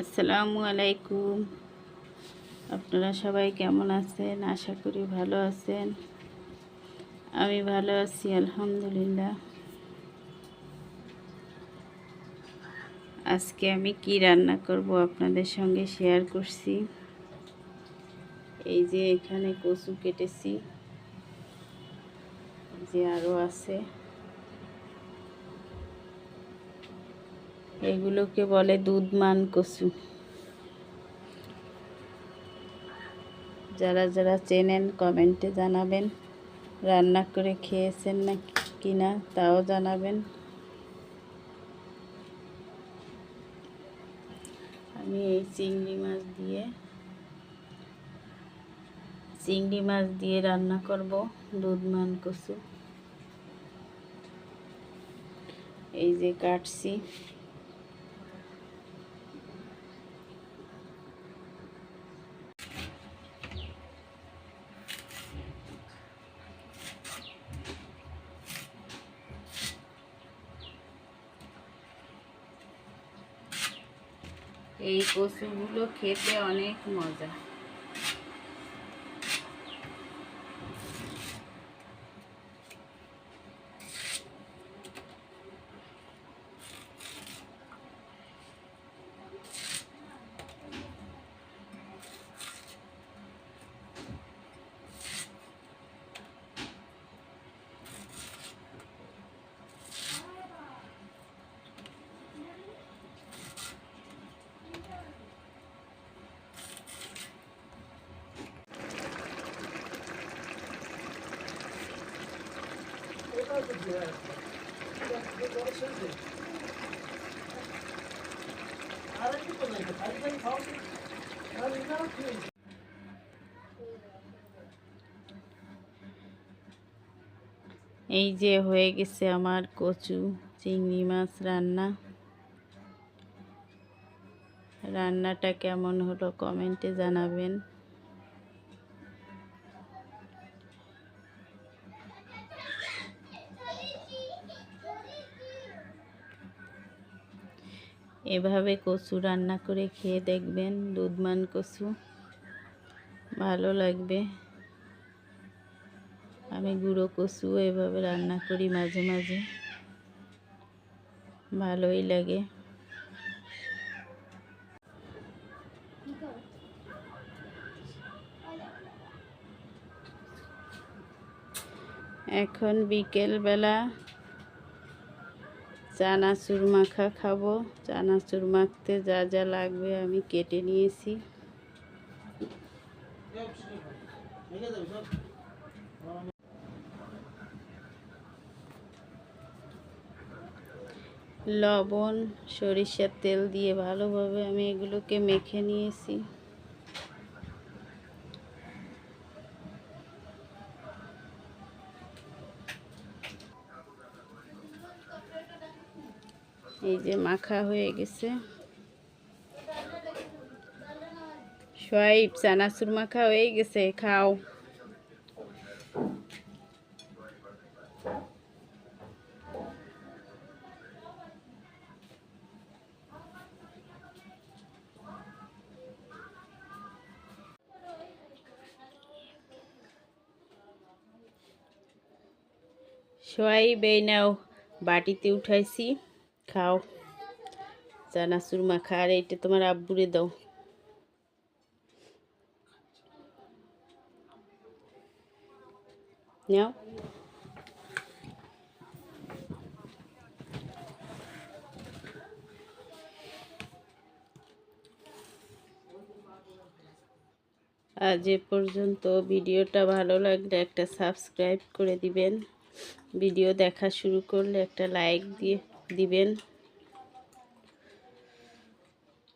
আসসালামু আলাইকুম। আপনারা সবাই কেমন আছেন? আশা করি ভালো আছেন। আমি ভালো আছি, আলহামদুলিল্লাহ। আজকে আমি কি রান্না করব আপনাদের সঙ্গে শেয়ার করছি। এই যে এখানে কচু কেটেছি। যে আরও আছে। এগুলোকে বলে দুধমান কচু যারা যারা চেনেন, কমেন্টে জানাবেন, রান্না করে খেয়েছেন না কিনা তাও জানাবেন। আমি এই চিংড়ি মাছ দিয়ে, চিংড়ি মাছ দিয়ে রান্না করব, দুধমান কচু এই যে কাটছি। এই পশুগুলো খেতে অনেক মজা। এই যে হয়ে গেছে আমার কচু চিংড়ি মাছ রান্না। রান্নাটা কেমন হলো কমেন্টে জানাবেন। এভাবে কচু রান্না করে খেয়ে দেখবেন, দুধমান কচু। ভালো লাগবে। আমি গুঁড়ো কচু এভাবে রান্না করি মাঝে মাঝে। ভালোই লাগে। এখন বিকেলবেলা চানাচুর মাখা খাব। চানাচুর মাখতে যা যা লাগবে আমি কেটে নিয়েছি। লবণ, সরিষার তেল দিয়ে ভালোভাবে আমি এগুলোকে মেখে নিয়েছি। এই যে মাখা হয়ে গেছে। সোয়াইব চানাচুর মাখা হয়ে গেছে, খাও। সোয়াইব এই নাও, বাটিতে উঠাইছি। খাও। চানাচুর মাখা আর এইটা তোমার আব্বুরে দাও। নাও। আজ এ পর্যন্ত ভিডিওটা ভালো লাগলে একটা সাবস্ক্রাইব করে দিবেন। ভিডিও দেখা শুরু করলে একটা লাইক দিয়ে দিবেন।